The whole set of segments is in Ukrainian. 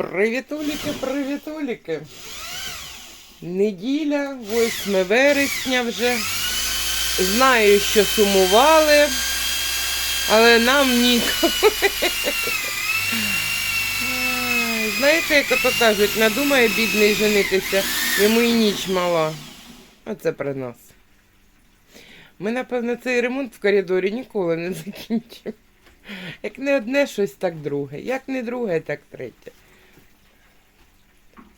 Привітуліки, привітуліки. Неділя, 8 вересня вже. Знаю, що сумували, але нам ніколи. Знаєте, як ото кажуть, надумає бідний женитися, йому і ніч мала. Оце про нас. Ми, напевно, цей ремонт в коридорі ніколи не закінчимо. Як не одне щось, так друге. Як не друге, так третє.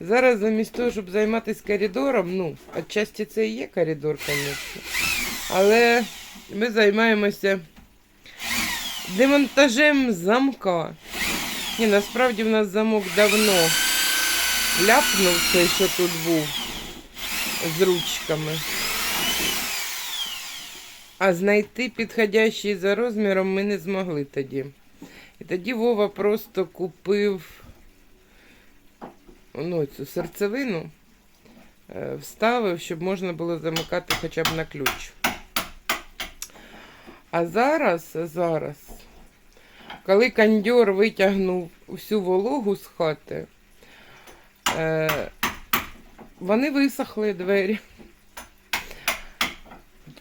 Зараз замість того, щоб займатися коридором, ну, отчасті це і є коридор, звісно. Але ми займаємося демонтажем замка. Ні, насправді в нас замок давно ляпнув цей, що тут був з ручками. А знайти підходящий за розміром ми не змогли тоді. І тоді Вова просто купив ну, цю серцевину, е, вставив, щоб можна було замикати хоча б на ключ. А зараз, зараз, коли кондьор витягнув всю вологу з хати, е, вони висохли двері.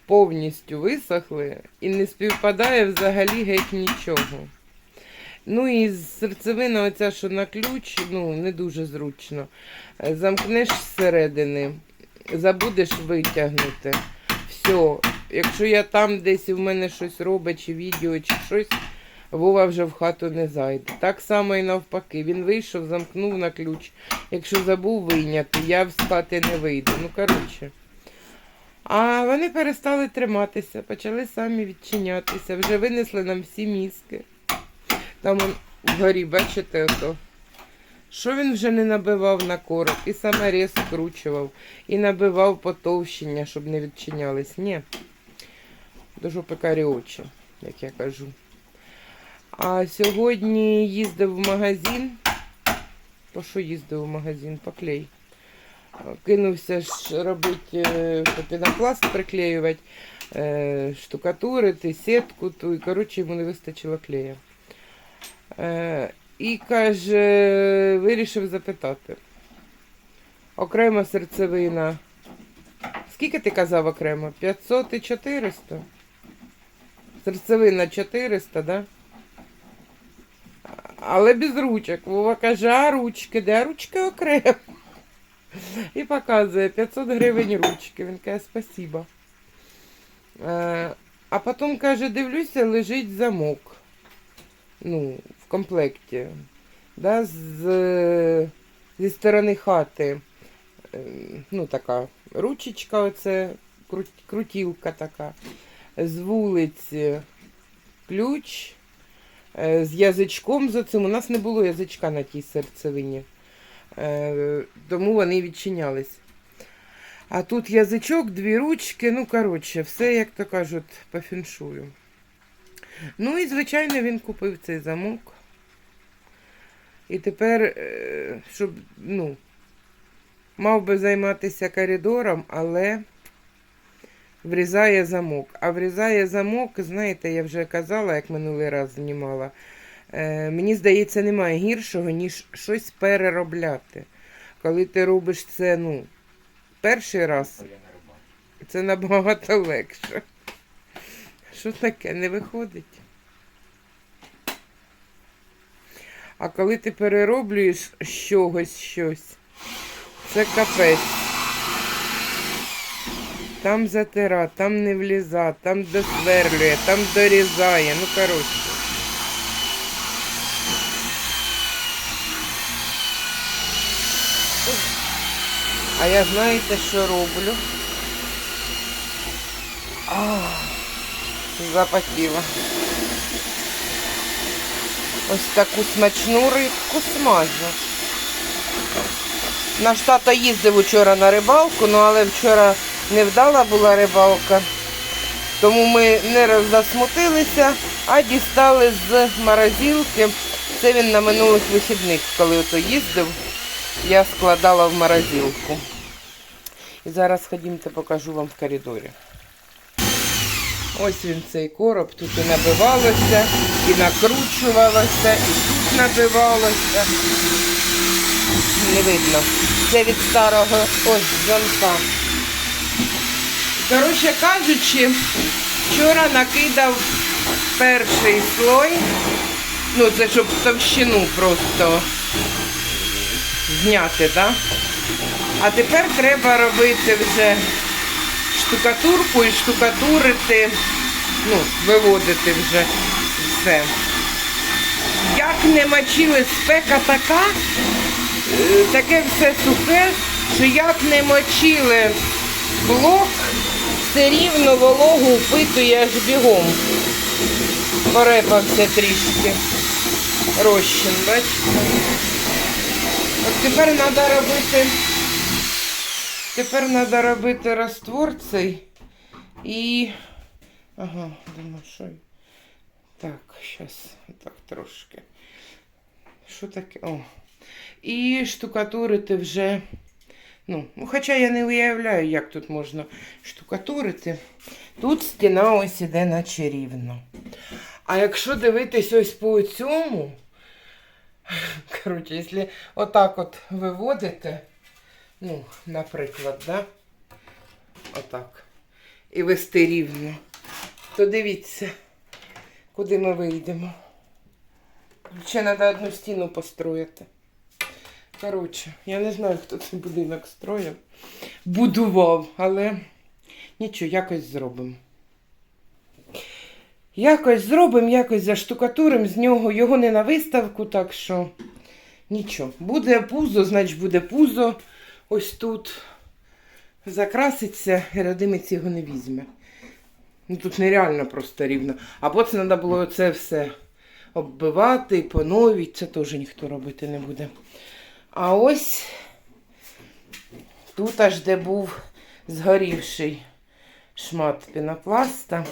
Повністю висохли і не співпадає взагалі геть нічого. Ну і серцевина оця, що на ключ, ну, не дуже зручно. Е, Замкнеш зсередини, забудеш витягнути. Все. Якщо я там десь в мене щось робить, чи відео, чи щось, Вова вже в хату не зайде. Так само і навпаки. Він вийшов, замкнув на ключ. Якщо забув вийняти, я з хати не вийду. Ну, коротше. А вони перестали триматися, почали самі відчинятися, вже винесли нам всі мізки. Там он вгорі, бачите, ото. Що він вже не набивав на короб, і саморез скручував, і набивав потовщення, щоб не відчинялись. Ні. Дуже пекарі очі, як я кажу. А сьогодні їздив в магазин. По що їздив в магазин? По клей. Кинувся ж робити е, пінопласт приклеювати, е, штукатурити, сітку, ту, і коротше йому не вистачило клея. Е, І каже, вирішив запитати. Окрема серцевина. Скільки ти казав окремо? 500 і 400? Серцевина 400, да? Але без ручок. Вова каже, а ручки, де ручки окремо. І показує 500 гривень ручки. Він каже, спасибо. Е, а потім каже, дивлюся, лежить замок. Ну, комплекті. Да, з, зі сторони хати. Е, Ну, така ручечка, оце, крут, крутілка така. З вулиці ключ. е, З язичком за цим. У нас не було язичка на тій серцевині. Е, тому вони відчинялись. А тут язичок, дві ручки, ну, коротше, все, як то кажуть, по фіншую. Ну і, звичайно, він купив цей замок. І тепер, е, щоб, ну, мав би займатися коридором, але врізає замок. А врізає замок, знаєте, я вже казала, як минулий раз знімала. Е, мені здається, немає гіршого, ніж щось переробляти. Коли ти робиш це, ну, перший раз, це набагато легше. Що таке? Не виходить. А коли ти перероблюєш з чогось щось, це капець. Там затира, там не вліза, там досверлює, там дорізає. Ну, коротше. А я знаєте, що роблю? А, запахіла. Ось таку смачну рибку смажу. Наш тато їздив вчора на рибалку, ну але вчора невдала була рибалка. Тому ми не засмутилися, а дістали з морозилки. Це він на минулих вихідних, коли ото їздив, я складала в морозилку. І зараз ходімте, покажу вам в коридорі. Ось він цей короб, тут і набивалося, і накручувалося, і тут набивалося. Не видно. Це від старого ось замка. Коротше кажучи, вчора накидав перший слой. Ну, це щоб товщину просто зняти, так? Да? А тепер треба робити вже штукатурку і штукатурити, ну, виводити вже все. Як не мочили спека така, е, таке все сухе, що як не мочили блок, все рівно вологу впитує аж бігом. Порепався трішки. Розчин, бачите? От тепер треба робити. Тепер треба робити раствор цей і. Ага, думаю, що. Так, зараз так трошки. Що таке? О. І штукатурити вже. Ну, ну, хоча я не уявляю, як тут можна штукатурити. Тут стіна ось іде наче рівно. А якщо дивитись ось по цьому, коротше, якщо отак от виводите, ну, наприклад, да? Отак. І вести рівно, то дивіться, куди ми вийдемо. Ще треба одну стіну построїти. Коротше, я не знаю, хто цей будинок строїв, будував, але нічого, якось зробимо. Якось зробимо, якось заштукатуримо з нього. Його не на виставку, так що нічого. Буде пузо, значить буде пузо. Ось тут закраситься, родимець його не візьме. Ну тут нереально просто рівно. Або це треба було це все оббивати, поновити, це теж ніхто робити не буде. А ось тут аж де був згорівший шмат пінопласта.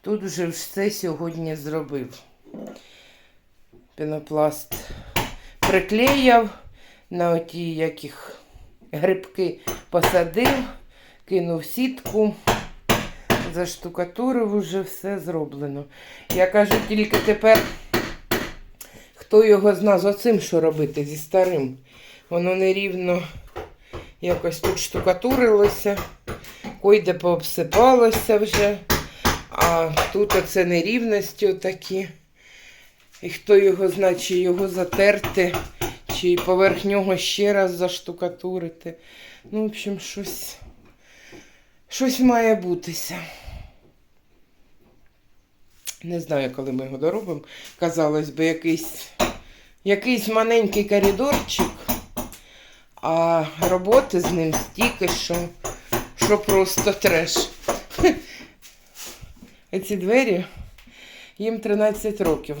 Тут вже все сьогодні зробив. Пінопласт приклеїв на оті яких грибки посадив, кинув сітку, заштукатурив уже все зроблено. Я кажу, тільки тепер хто його зна з оцим, що робити зі старим. Воно нерівно якось тут штукатурилося, койде пообсипалося вже. А тут оце нерівності отакі. І хто його знає, чи його затерти, чи поверх нього ще раз заштукатурити. Ну, в общем, щось, щось має бутися. Не знаю, коли ми його доробимо. Казалось би, якийсь, якийсь маленький коридорчик, а роботи з ним стільки, що, що просто треш. Ці двері, їм 13 років,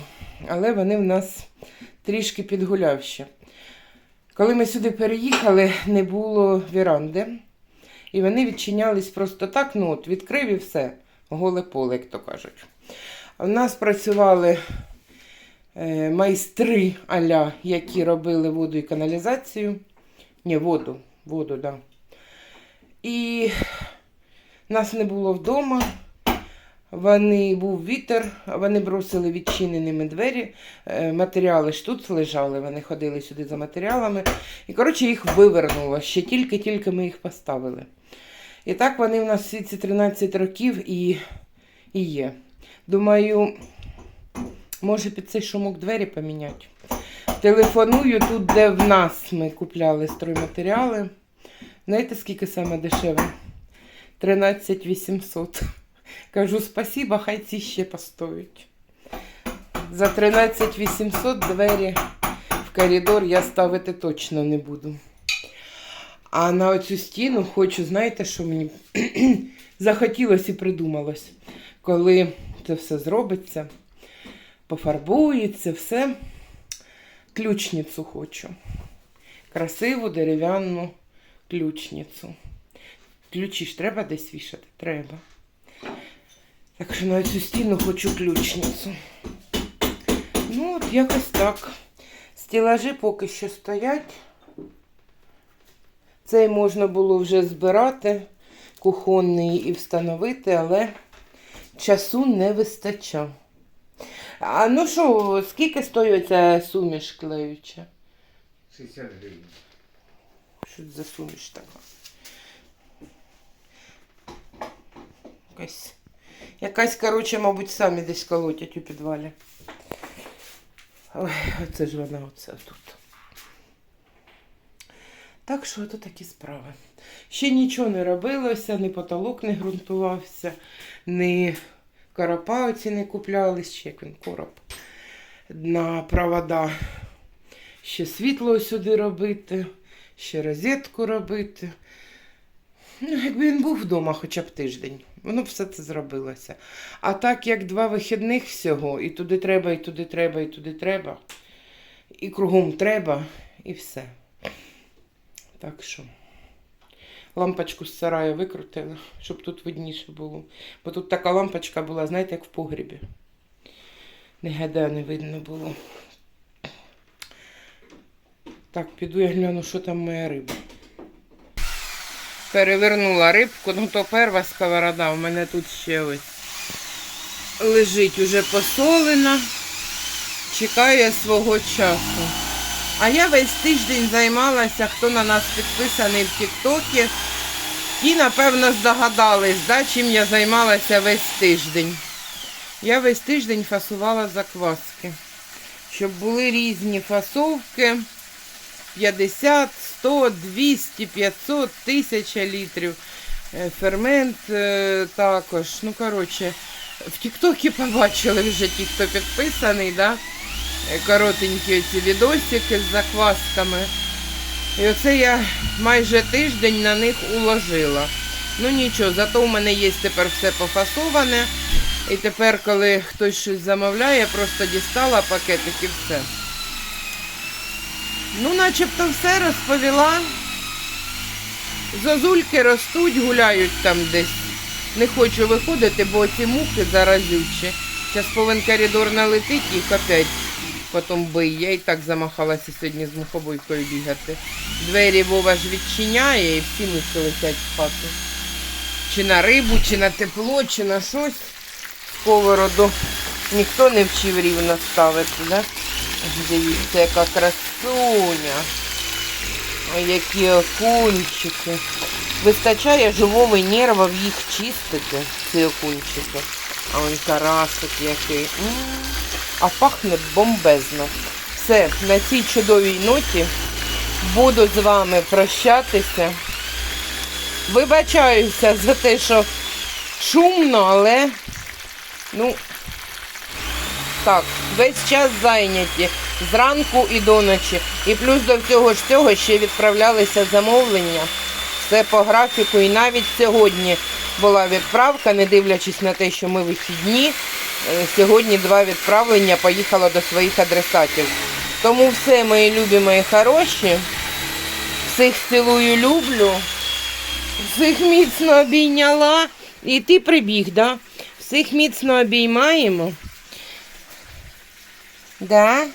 але вони в нас трішки підгулявші. Коли ми сюди переїхали, не було віранди. І вони відчинялись просто так, ну от відкрив і все, голе поле, як то кажуть. В нас працювали е, майстри аля, які робили воду і каналізацію. Ні, воду, воду, да. І нас не було вдома. Вони був вітер, вони бросили відчиненими двері. е, Матеріали ж тут лежали, вони ходили сюди за матеріалами. І, коротше, їх вивернуло. Ще тільки-тільки ми їх поставили. І так вони в нас всі ці 13 років і, і є. Думаю, може під цей шумок двері поміняти. Телефоную тут, де в нас ми купляли стройматеріали. Знаєте, скільки саме дешеве? 13 800. Кажу спасіба, хай ці ще постоять. За 13 800 двері в коридор я ставити точно не буду. А на оцю стіну хочу, знаєте, що мені захотілося і придумалось. Коли це все зробиться, пофарбується, все. Ключницю хочу. Красиву дерев'яну ключницю. Ключі ж треба десь вішати? Треба. Так що на цю стіну хочу ключницю. Ну, от якось так. Стілажі поки що стоять. Цей можна було вже збирати, кухонний і встановити, але часу не вистачав. А ну що, скільки стоїть ця суміш клеюча? 60 гривень. Що це за суміш така? Якась, якась, коротше, мабуть, самі десь колотять у підвалі. Ой, оце ж вона оце тут. Так що то такі справи. Ще нічого не робилося, ні потолок не ґрунтувався, ні коропа оці не куплялись, ще як він короб на провода. Ще світло сюди робити, ще розетку робити. Ну, якби він був вдома хоча б тиждень, воно все це зробилося. А так як два вихідних всього, і туди треба, і туди треба, і туди треба, і кругом треба, і все. Так що. Лампочку з сараю викрутила, щоб тут видніше було. Бо тут така лампочка була, знаєте, як в погрібі. Ніде не видно було. Так, піду я гляну, що там моя риба. Перевернула рибку, ну то перша сковорода. У мене тут ще ось лежить уже посолена, чекає свого часу. А я весь тиждень займалася, хто на нас підписаний в Тіктокі. Ті, напевно, здогадались, да, чим я займалася весь тиждень. Я весь тиждень фасувала закваски, щоб були різні фасовки. 50, 100, 200, 500, 1000 літрів. Е, Фермент е, також. Ну, коротше, в Тіктокі побачили вже ті, хто підписаний, да? Е, коротенькі ці відосики з заквасками. І оце я майже тиждень на них уложила. Ну нічого, зато у мене є тепер все пофасоване. І тепер, коли хтось щось замовляє, просто дістала пакетик і все. Ну, начебто все розповіла. Зозульки ростуть, гуляють там десь. Не хочу виходити, бо ці мухи заразючі. Зараз повинен коридор налетить їх опять потім бий. Я і так замахалася сьогодні з мухобойкою бігати. Двері Вова ж відчиняє і всі мухи летять в хату. Чи на рибу, чи на тепло, чи на щось. Сковороду ніхто не вчив рівно ставити, да? Дивіться, яка красуня. Ой, які окунчики. Вистачає живого нерва в їх чистити, ці окунчики. А он карасик який. А пахне бомбезно. Все, на цій чудовій ноті буду з вами прощатися. Вибачаюся за те, що шумно, але ну так, весь час зайняті зранку і до ночі. І плюс до всього ж цього ще відправлялися замовлення. Все по графіку. І навіть сьогодні була відправка, не дивлячись на те, що ми вихідні. е, Сьогодні два відправлення поїхало до своїх адресатів. Тому все, мої любі, мої хороші. Всіх цілую, люблю. Всіх міцно обійняла. І ти прибіг, да? Всіх міцно обіймаємо. Да.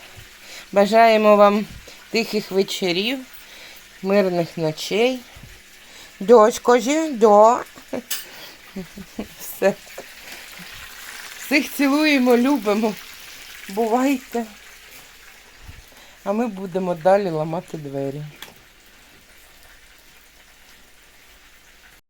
Бажаємо вам тихих вечорів, мирних ночей. Дочко скажи, до. Все. Всіх цілуємо, любимо. Бувайте. А ми будемо далі ламати двері.